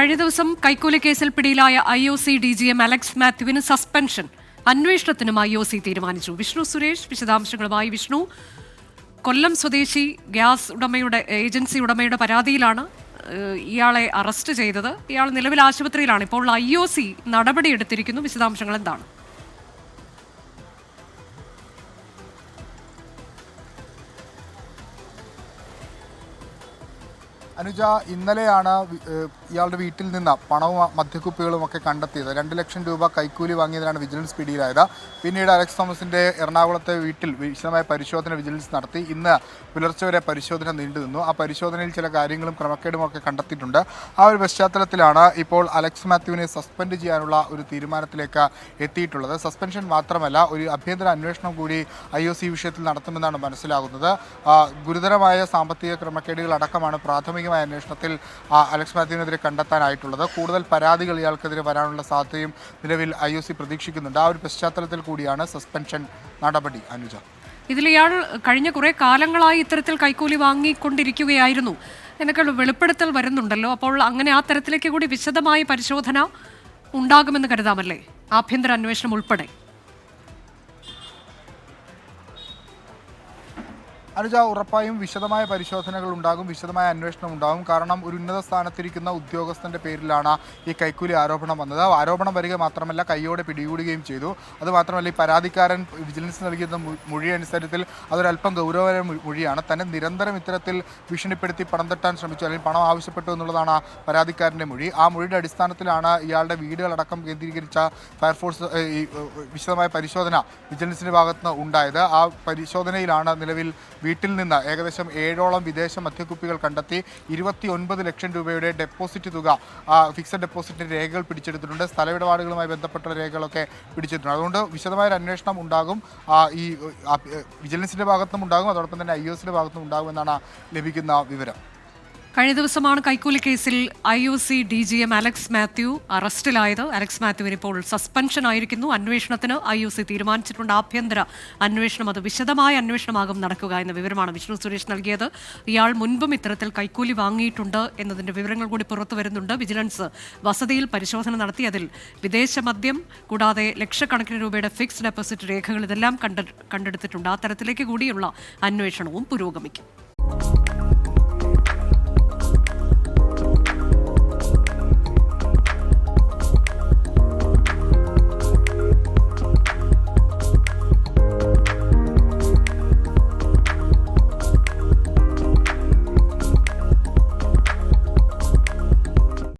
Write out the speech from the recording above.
കഴിഞ്ഞ ദിവസം കൈക്കൂലി കേസിൽ പിടിയിലായ I O C D G M Alex മാത്യുവിന് suspension. അന്വേഷണത്തിനും ഐ ഒ സി തീരുമാനിച്ചു. വിഷ്ണു സുരേഷ് വിശദാംശങ്ങളുമായി വിഷ്ണു. കൊല്ലം സ്വദേശി ഗ്യാസ് ഉടമയുടെ ഏജൻസി ഉടമയുടെ പരാതിയിലാണ് ഇയാളെ അറസ്റ്റ് ചെയ്തത്. ഇയാൾ നിലവിൽ ആശുപത്രിയിലാണ്. ഇപ്പോൾ ഐ ഒ സി നടപടിയെടുത്തിരിക്കുന്നു. വിശദാംശങ്ങൾ എന്താണ്? അനുജ ഇന്നലെയാണ് ഇയാളുടെ വീട്ടിൽ നിന്ന് പണവും മദ്യക്കുപ്പികളും ഒക്കെ കണ്ടെത്തിയത്. രണ്ട് ലക്ഷം രൂപ കൈക്കൂലി വാങ്ങിയതിനാണ് വിജിലൻസ് പിടിയിലായത്. പിന്നീട് അലക്സ് തോമസിന്റെ എറണാകുളത്തെ വീട്ടിൽ വിശദമായ പരിശോധന വിജിലൻസ് നടത്തി. ഇന്ന് പുലർച്ചെ വരെ പരിശോധന നീണ്ടു നിന്നു ആ പരിശോധനയിൽ ചില കാര്യങ്ങളും ക്രമക്കേടും ഒക്കെ കണ്ടെത്തിയിട്ടുണ്ട്. ആ ഒരു പശ്ചാത്തലത്തിലാണ് ഇപ്പോൾ അലക്സ് മാത്യുവിനെ സസ്പെൻഡ് ചെയ്യാനുള്ള ഒരു തീരുമാനത്തിലേക്ക് എത്തിയിട്ടുള്ളത്. സസ്പെൻഷൻ മാത്രമല്ല ഒരു അഭ്യന്തര അന്വേഷണം കൂടി ഐ ഒ സി വിഷയത്തിൽ നടത്തുമെന്നാണ് മനസ്സിലാകുന്നത്. ഗുരുതരമായ സാമ്പത്തിക ക്രമക്കേടുകൾ അടക്കമാണ് പ്രാഥമികമായ അന്വേഷണത്തിൽ അലക്സ് മാത്യുവിനെതിരെ കണ്ടെത്താനായിട്ടുള്ളത്. കൂടുതൽ പരാതികൾ ഇയാൾക്കെതിരെ വരാനുള്ള സാധ്യതയും നിലവിൽ ഐ ഒ സി പ്രതീക്ഷിക്കുന്നുണ്ട്. ആ ഒരു പശ്ചാത്തലത്തിൽ കൂടിയാണ് സസ്പെൻഷൻ നടപടി. അനുജ. ഇതിൽ ഇയാൾ കഴിഞ്ഞ കുറേ കാലങ്ങളായി ഇത്തരത്തിൽ കൈക്കൂലി വാങ്ങിക്കൊണ്ടിരിക്കുകയായിരുന്നു. എന്നൊക്കെ വെളിപ്പെടുത്തൽ വരുന്നുണ്ടല്ലോ. അപ്പോൾ അങ്ങനെ ആ തരത്തിലേക്ക് കൂടി വിശദമായ പരിശോധന ഉണ്ടാകുമെന്ന് കരുതാമല്ലേ? ആഭ്യന്തര അന്വേഷണം ഉൾപ്പെടെ. അനുജ ഉറപ്പായും വിശദമായ പരിശോധനകൾ ഉണ്ടാകും വിശദമായ അന്വേഷണം ഉണ്ടാകും. കാരണം ഒരു ഉന്നത സ്ഥാനത്തിരിക്കുന്ന ഉദ്യോഗസ്ഥന്റെ പേരിലാണ് ഈ കൈക്കൂലി ആരോപണം വന്നത്. ആരോപണം വരിക മാത്രമല്ല കൈയോടെ പിടികൂടുകയും ചെയ്തു. അതുമാത്രമല്ല ഈ പരാതിക്കാരൻ വിജിലൻസ് നൽകിയിരുന്ന മൊഴി അനുസരിച്ച് അതൊരല്പം ഗൗരവകര മൊ- മൊഴിയാണ്. തന്നെ നിരന്തരം ഇത്തരത്തിൽ ഭീഷണിപ്പെടുത്തി പണം തട്ടാൻ ശ്രമിച്ചു. അല്ലെങ്കിൽ പണം ആവശ്യപ്പെട്ടു എന്നുള്ളതാണ് പരാതിക്കാരന്റെ മൊഴി. ആ മൊഴിയുടെ അടിസ്ഥാനത്തിലാണ് ഇയാളുടെ വീടുകളടക്കം കേന്ദ്രീകരിച്ച ഫയർഫോഴ്സ് ഈ വിശദമായ പരിശോധന വിജിലൻസിന്റെ ഭാഗത്തുനിന്ന് ഉണ്ടായത്. ആ പരിശോധനയിലാണ് നിലവിൽ വീട്ടിൽ നിന്ന് ഏകദേശം ഏഴോളം വിദേശ മദ്യക്കുപ്പികൾ കണ്ടെത്തി ഇരുപത്തി ഒൻപത് ലക്ഷം രൂപയുടെ ഡെപ്പോസിറ്റ് തുക ഫിക്സഡ് ഡെപ്പോസിറ്റിന്റെ രേഖകൾ പിടിച്ചെടുത്തിട്ടുണ്ട്. സ്ഥലമിടപാടുകളുമായി ബന്ധപ്പെട്ട രേഖകളൊക്കെ പിടിച്ചെടുത്തിട്ടുണ്ട്. അതുകൊണ്ട് വിശദമായ ഒരു അന്വേഷണം ഉണ്ടാകും. ഈ വിജിലൻസിന്റെ ഭാഗത്തുനിന്നും ഉണ്ടാകും അതോടൊപ്പം തന്നെ ഐ ഒസിന്റെ ഭാഗത്തുനിന്നും ഉണ്ടാകുമെന്നാണ് ലഭിക്കുന്ന വിവരം. കഴിഞ്ഞ ദിവസമാണ് കൈക്കൂലി കേസിൽ I O C D G M Alex Mathew അറസ്റ്റിലായത്. അലക്സ് മാത്യുവിന് ഇപ്പോൾ സസ്പെൻഷൻ ആയിരിക്കുന്നു. അന്വേഷണത്തിന് ഐ ഒ സി തീരുമാനിച്ചിട്ടുണ്ട്. ആഭ്യന്തര അന്വേഷണം അത് വിശദമായ അന്വേഷണമാകും നടക്കുക എന്ന വിവരമാണ് വിഷ്ണു സുരേഷ് നൽകിയത്. ഇയാൾ മുൻപും ഇത്തരത്തിൽ കൈക്കൂലി വാങ്ങിയിട്ടുണ്ട് എന്നതിന്റെ വിവരങ്ങൾ കൂടി പുറത്തു വരുന്നുണ്ട്. വിജിലൻസ് വസതിയിൽ പരിശോധന നടത്തി. അതിൽ വിദേശ മദ്യം കൂടാതെ ലക്ഷക്കണക്കിന് രൂപയുടെ ഫിക്സ്ഡ് ഡെപ്പോസിറ്റ് രേഖകൾ ഇതെല്ലാം കണ്ടെ കണ്ടെടുത്തിട്ടുണ്ട്. ആ തരത്തിലേക്ക് കൂടിയുള്ള അന്വേഷണവും പുരോഗമിക്കും.